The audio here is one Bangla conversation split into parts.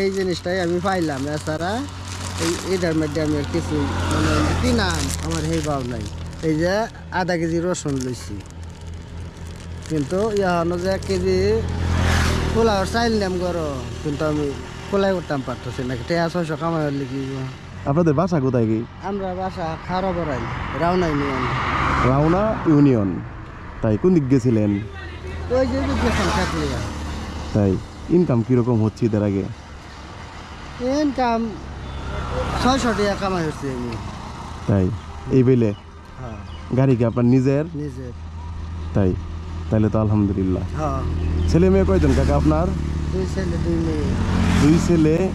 এই জিনিসটাই আমি পাইলাম। এছাড়া এই এটার মধ্যে আমি কিছু মানে কি নাম আমার সেই ভাব নাই। এই যে আধা কেজি রসুন লইছি। কিন্তু ইহানো যে এক কেজি পোলাওর চাইল নাম করো কিন্তু আমি পোলাই করতাম পারতেছি না টেয়া ছয়শো কামাই হলে কি আপনাদের বাসা কোথায় কি? আমরা বাসা খারাপ বড়াই রাউনাই নিয়ম রাওনা ইউনিয়ন। তাই কোন দিক গেছিলেন? ওই যে গেছিলাম তাই ইনকাম কীরকম হচ্ছে এদের আগে? ইনকাম ছয়শো টাকা কামাই হচ্ছে আমি তাই? এই বেলে? হ্যাঁ। গাড়ি কি আপনার নিজের? নিজের। তাই? তাইলে তো আলহামদুলিল্লাহ। হ্যাঁ। ছেলে মেয়ে কয়জন কাকা আপনার? দুই ছেলে দুই মেয়ে। দুই ছেলে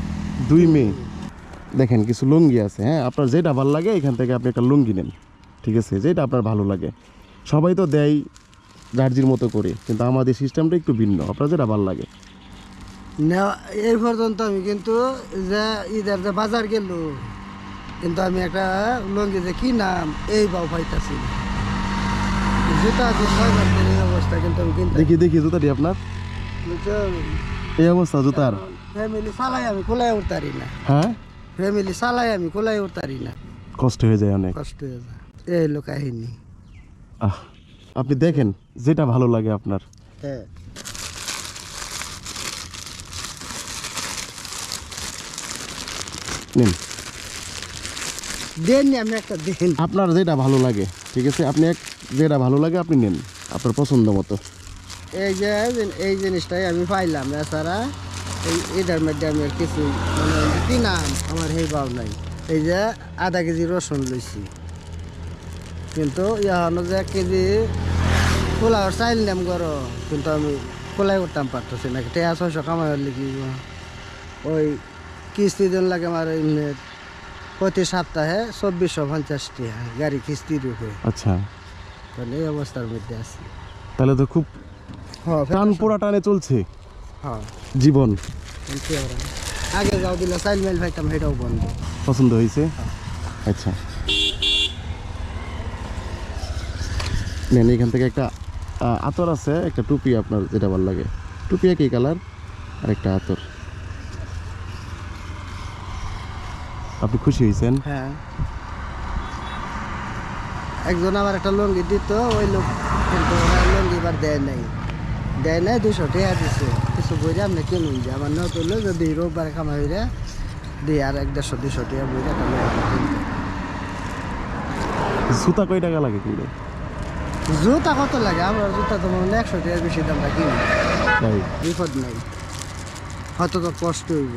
দুই মেয়ে। দেখেন কিছু লুঙ্গি আছে হ্যাঁ? আপনার যেটা ভালো লাগে এখান থেকে আপনি একটা লুঙ্গি নেন। ঠিক আছে? যেটা আপনার ভালো লাগে। সবাই তো দেয় জার্জির মতো করে কিন্তু আমাদের সিস্টেমটা একটু ভিন্ন। আপনার যেটা ভালো লাগে। এই পর্যন্ত আমি কিন্তু যে ঈদের যে বাজার গেল কিন্তু আমি একটা লঙ্গি যে কি নাম এই বাউ পাইতাছি। জুতা যে এই অবস্থা কিন্তু আমি কিনতে দেখি দেখি জুতাটি আপনার। এই অবস্থা জুতার। ফ্যামিলি চালাই আমি কোলাই উঠতারি না। হ্যাঁ? ফ্যামিলি চালাই আমি কোলাই উঠতারি না। কষ্ট হয়ে যায় অনেক। কষ্ট হয়ে যায়। এই হলো কাহিনী। আহ আপনি দেখেন যেটা ভালো লাগে আপনার। হ্যাঁ। নিন। দেন আমি একটা দেন। আপনার যেটা ভালো লাগে ঠিক আছে? আপনি এক যেটা ভালো লাগে আপনি নেন আপনার পছন্দ মতো। এই যে এই জিনিসটাই আমি পাইলাম। এছাড়া এই এটার মধ্যে আমি আর কিছু মানে কি নাম? আমার সেই ভাব নাই। এই যে আধা কেজি রসুন লইছি। কিন্তু ইহানো যে এক কেজি পোলাওর চাইল নাম করো কিন্তু আমি পোলাই করতাম পারতেছি না টেয়া ছয়শো কামাই লিখি ওই কিস্তি দিন লাগে আমার এমনি প্রতি সপ্তাহে চব্বিশশো পঞ্চাশ টাকা গাড়ি কিস্তির উপরে। আচ্ছা। তাহলে এই অবস্থার মধ্যে আছি। তাহলে তো খুব হ্যাঁ টান পোড়া টানে চলছে। হ্যাঁ। জীবন। আগে যাও দিলে চাইল মাইল খাইতাম সেটাও বন্ধ। পছন্দ হয়েছে? আচ্ছা। নেন এখান থেকে একটা আতর আছে একটা টুপি আপনার যেটা ভালো লাগে। টুপি একই কালার আর একটা আতর। আপনি খুশি হয়েছেন? হ্যাঁ। একজন আমার একটা লঙ্গি দিত ওই লোক কিন্তু লঙ্গি এবার দেয় নাই। দেয় নাই দুশো টাকা দিছে। কিছু বইরে আপনি কিনুন যে আমার নতুন লোক যদি রোববার খামাই হইলে দিই আর এক দেড়শো দুশো টাকা বইরে একটা জুতা কয় টাকা লাগে কিনলে জুতা কত লাগে? আমরা জুতা তো মনে একশো টাকার বেশি দামটা কিনি বিপদ নাই। হয়তো তো কষ্ট হইব।